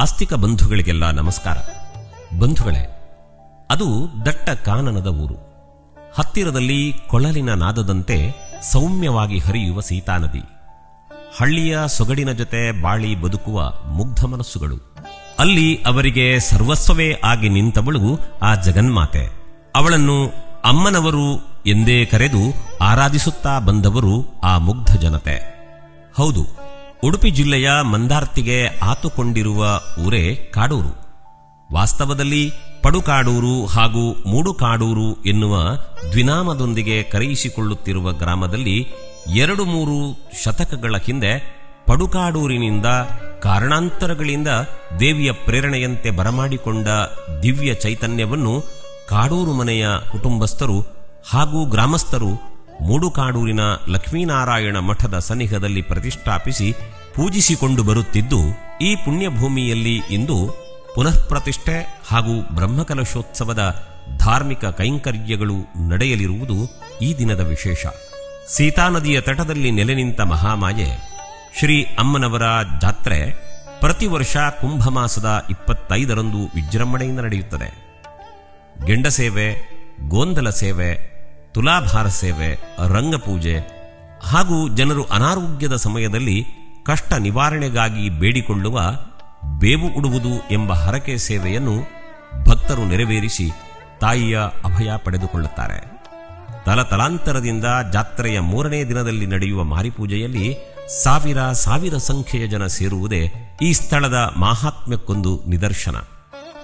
ಆಸ್ತಿಕ ಬಂಧುಗಳಿಗೆಲ್ಲ ನಮಸ್ಕಾರ. ಬಂಧುಗಳೇ, ಅದು ದಟ್ಟ ಕಾನನದ ಊರು. ಹತ್ತಿರದಲ್ಲಿ ಕೊಳಲಿನ ನಾದದಂತೆ ಸೌಮ್ಯವಾಗಿ ಹರಿಯುವ ಸೀತಾ ನದಿ. ಹಳ್ಳಿಯ ಸೊಗಡಿನ ಜೊತೆ ಬಾಳಿ ಬದುಕುವ ಮುಗ್ಧ ಮನಸ್ಸುಗಳು. ಅಲ್ಲಿ ಅವರಿಗೆ ಸರ್ವಸ್ವವೇ ಆಗಿ ನಿಂತವಳು ಆ ಜಗನ್ಮಾತೆ. ಅವಳನ್ನು ಅಮ್ಮನವರು ಎಂದೇ ಕರೆದು ಆರಾಧಿಸುತ್ತಾ ಬಂದವರು ಆ ಮುಗ್ಧ ಜನತೆ. ಹೌದು ಉಡುಪಿ ಜಿಲ್ಲೆಯ ಮಂದಾರ್ತಿಗೆ ಆತುಕೊಂಡಿರುವ ಊರೇ ಕಾಡೂರು. ವಾಸ್ತವದಲ್ಲಿ ಪಡುಕಾಡೂರು ಹಾಗೂ ಮೂಡುಕಾಡೂರು ಎನ್ನುವ ದ್ವಿನಾಮದೊಂದಿಗೆ ಕರೆಯಿಸಿಕೊಳ್ಳುತ್ತಿರುವ ಗ್ರಾಮದಲ್ಲಿ ಎರಡು ಮೂರು ಶತಕಗಳ ಹಿಂದೆ ಪಡುಕಾಡೂರಿನಿಂದ ಕಾರಣಾಂತರಗಳಿಂದ ದೇವಿಯ ಪ್ರೇರಣೆಯಂತೆ ಬರಮಾಡಿಕೊಂಡ ದಿವ್ಯ ಚೈತನ್ಯವನ್ನು ಕಾಡೂರು ಮನೆಯ ಕುಟುಂಬಸ್ಥರು ಹಾಗೂ ಗ್ರಾಮಸ್ಥರು ಮೂಡುಕಾಡೂರಿನ ಲಕ್ಷ್ಮೀನಾರಾಯಣ ಮಠದ ಸನಿಹದಲ್ಲಿ ಪ್ರತಿಷ್ಠಾಪಿಸಿ ಪೂಜಿಸಿಕೊಂಡು ಬರುತ್ತಿದ್ದು, ಈ ಪುಣ್ಯಭೂಮಿಯಲ್ಲಿ ಇಂದು ಪುನಃ ಪ್ರತಿಷ್ಠೆ ಹಾಗೂ ಬ್ರಹ್ಮಕಲಶೋತ್ಸವದ ಧಾರ್ಮಿಕ ಕೈಂಕರ್ಯಗಳು ನಡೆಯಲಿರುವುದು ಈ ದಿನದ ವಿಶೇಷ. ಸೀತಾನದಿಯ ತಟದಲ್ಲಿ ನೆಲೆ ನಿಂತ ಮಹಾಮಾಯೆ, ಶ್ರೀ ಅಮ್ಮನವರ ಜಾತ್ರೆ ಪ್ರತಿ ವರ್ಷ ಕುಂಭಮಾಸದ ಇಪ್ಪತ್ತೈದರಂದು ವಿಜೃಂಭಣೆಯಿಂದ ನಡೆಯುತ್ತದೆ. ಗೆಂಡ ಸೇವೆ ಗೋಂದಲ ಸೇವೆ ತುಲಾಭಾರ ಸೇವೆ ರಂಗಪೂಜೆ ಹಾಗೂ ಜನರು ಅನಾರೋಗ್ಯದ ಸಮಯದಲ್ಲಿ ಕಷ್ಟ ನಿವಾರಣೆಗಾಗಿ ಬೇಡಿಕೊಳ್ಳುವ ಬೇವು ಉಡುವುದು ಎಂಬ ಹರಕೆ ಸೇವೆಯನ್ನು ಭಕ್ತರು ನೆರವೇರಿಸಿ ತಾಯಿಯ ಅಭಯ ಪಡೆದುಕೊಳ್ಳುತ್ತಾರೆ. ತಲತಲಾಂತರದಿಂದ ಜಾತ್ರೆಯ ಮೂರನೇ ದಿನದಲ್ಲಿ ನಡೆಯುವ ಮಾರಿಪೂಜೆಯಲ್ಲಿ ಸಾವಿರ ಸಾವಿರ ಸಂಖ್ಯೆಯ ಜನ ಸೇರುವುದೇ ಈ ಸ್ಥಳದ ಮಾಹಾತ್ಮ್ಯಕ್ಕೊಂದು ನಿದರ್ಶನ.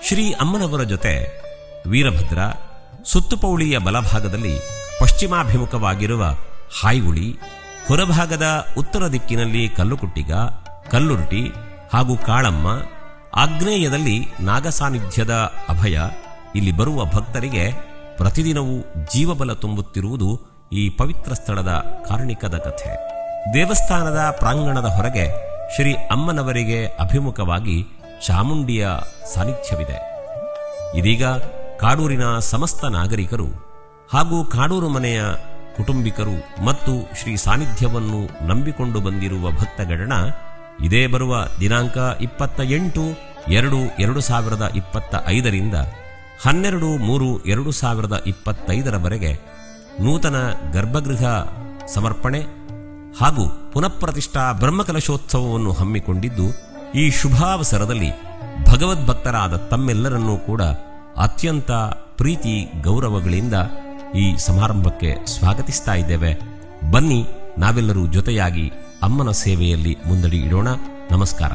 ಶ್ರೀ ಅಮ್ಮನವರ ಜೊತೆ ವೀರಭದ್ರ ಸುತ್ತುಪೌಳಿಯ ಬಲಭಾಗದಲ್ಲಿ ಪಶ್ಚಿಮಾಭಿಮುಖವಾಗಿರುವ ಹಾಯ್ಗುಳಿ, ಹೊರಭಾಗದ ಉತ್ತರ ದಿಕ್ಕಿನಲ್ಲಿ ಕಲ್ಲುಕುಟ್ಟಿಗ, ಕಲ್ಲುರುಟಿ ಹಾಗೂ ಕಾಳಮ್ಮ, ಆಗ್ನೇಯದಲ್ಲಿ ನಾಗಸಾನ್ನಿಧ್ಯದ ಅಭಯ, ಇಲ್ಲಿ ಬರುವ ಭಕ್ತರಿಗೆ ಪ್ರತಿದಿನವೂ ಜೀವಬಲ ತುಂಬುತ್ತಿರುವುದು ಈ ಪವಿತ್ರ ಸ್ಥಳದ ಕಾರಣಿಕದ ಕಥೆ. ದೇವಸ್ಥಾನದ ಪ್ರಾಂಗಣದ ಹೊರಗೆ ಶ್ರೀ ಅಮ್ಮನವರಿಗೆ ಅಭಿಮುಖವಾಗಿ ಚಾಮುಂಡಿಯ ಸಾನ್ನಿಧ್ಯವಿದೆ. ಇದೀಗ ಕಾಡೂರಿನ ಸಮಸ್ತ ನಾಗರಿಕರು ಹಾಗೂ ಕಾಡೂರು ಮನೆಯ ಕುಟುಂಬಿಕರು ಮತ್ತು ಶ್ರೀ ಸಾನ್ನಿಧ್ಯವನ್ನು ನಂಬಿಕೊಂಡು ಬಂದಿರುವ ಭಕ್ತಗಣ ಇದೇ ಬರುವ ದಿನಾಂಕ ಇಪ್ಪತ್ತ ಎಂಟು ಎರಡು ಎರಡು ಸಾವಿರದ ಇಪ್ಪತ್ತ ಐದರಿಂದ ಹನ್ನೆರಡು ಮೂರು ಎರಡು ಸಾವಿರದ ಇಪ್ಪತ್ತೈದರವರೆಗೆ ನೂತನ ಗರ್ಭಗೃಹ ಸಮರ್ಪಣೆ ಹಾಗೂ ಪುನಃಪ್ರತಿಷ್ಠಾ ಬ್ರಹ್ಮಕಲಶೋತ್ಸವವನ್ನು ಹಮ್ಮಿಕೊಂಡಿದ್ದು, ಈ ಶುಭಾವಸರದಲ್ಲಿ ಭಗವದ್ಭಕ್ತರಾದ ತಮ್ಮೆಲ್ಲರನ್ನೂ ಕೂಡ ಅತ್ಯಂತ ಪ್ರೀತಿ ಗೌರವಗಳಿಂದ ಈ ಸಮಾರಂಭಕ್ಕೆ ಸ್ವಾಗತಿಸ್ತಾ ಇದ್ದೇವೆ. ಬನ್ನಿ ನಾವೆಲ್ಲರೂ ಜೊತೆಯಾಗಿ ಅಮ್ಮನ ಸೇವೆಯಲ್ಲಿ ಮುಂದಡಿ ಇಡೋಣ. ನಮಸ್ಕಾರ.